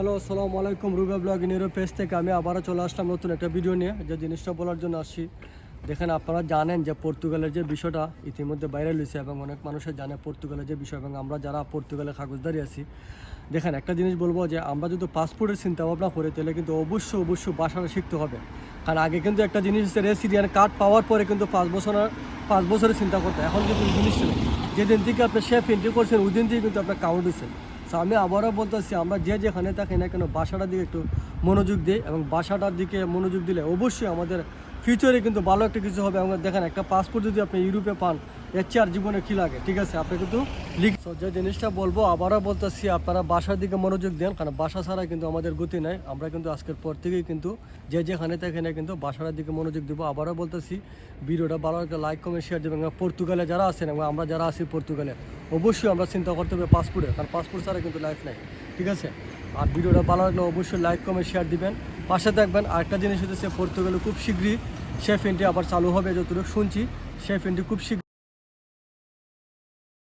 Hello, আসসালামু আলাইকুম। রুবে blog euro page থেকে আমি আবারও চলে আসলাম নতুন একটা ভিডিও নিয়ে। যে জিনিসটা বলার জন্য আসছি, দেখেন আপনারা জানেন যে পর্তুগালের যে বিষয়টা ইতিমধ্যে বাইরে লইছে এবং অনেক মানুষের জানে পর্তুগালের যে বিষয় এবং আমরা যারা পর্তুগালে কাগজদারি আছি, দেখেন একটা জিনিস বলব যে আমরা যদি পাসপোর্টের চিন্তা ভাবনা করি, তাহলে কিন্তু অবশ্যই অবশ্যই বাসাটা শিখতে হবে। কারণ আগে কিন্তু একটা জিনিস হচ্ছে রেসিডিয়ান কার্ড পাওয়ার পরে কিন্তু পাঁচ বছরের পাঁচ বছরের চিন্তা করতে এখন কিন্তু এই জিনিসটা যেদিন থেকে আপনি শেফ এন্ট্রি করছেন, ওই দিন থেকে কিন্তু আপনার কাউন্ট হয়েছে তো আমি আবারও বলতেছি, আমরা যে যেখানে থাকি না কেন, বাসাটার দিকে একটু মনোযোগ দিই এবং বাসাটার দিকে মনোযোগ দিলে অবশ্যই আমাদের ফিউচারে কিন্তু ভালো একটা কিছু হবে। এবং দেখেন, একটা পাসপোর্ট যদি আপনি ইউরোপে পান, এর চেয়ে জীবনে কী লাগে? ঠিক আছে, আপনি কিন্তু লিখ যে জিনিসটা বলব, আবারও বলতেছি, আপনারা বাসার দিকে মনোযোগ দেন, কারণ বাসা ছাড়া কিন্তু আমাদের গতি নাই। আমরা কিন্তু আজকের পর থেকেই কিন্তু যে যেখানে থাকি না কিন্তু বাসার দিকে মনোযোগ দেবো। আবারও বলতেছি, ভিডিওটা ভালো একটা লাইক কমেন্ট শেয়ার দেবেন। পর্তুগালে যারা আছেন, এবং আমরা যারা আছি পর্তুগালে অবশ্যই আমরা চিন্তা করতে হবে পাসপোর্টে, কারণ পাসপোর্ট ছাড়া কিন্তু লাইফ নাই, ঠিক আছে? আর ভিডিওটা ভালো লাগলে অবশ্যই লাইক কমেন্ট শেয়ার দিবেন। পাশে থাকবেন, আরেকটা জিনিস হচ্ছে পর্তুগালে খুব শীঘ্রই সেফ এন্ট্রি আবার চালু হবে, যতটুকু শুনছি সেফ এন্ট্রি খুব শীঘ্র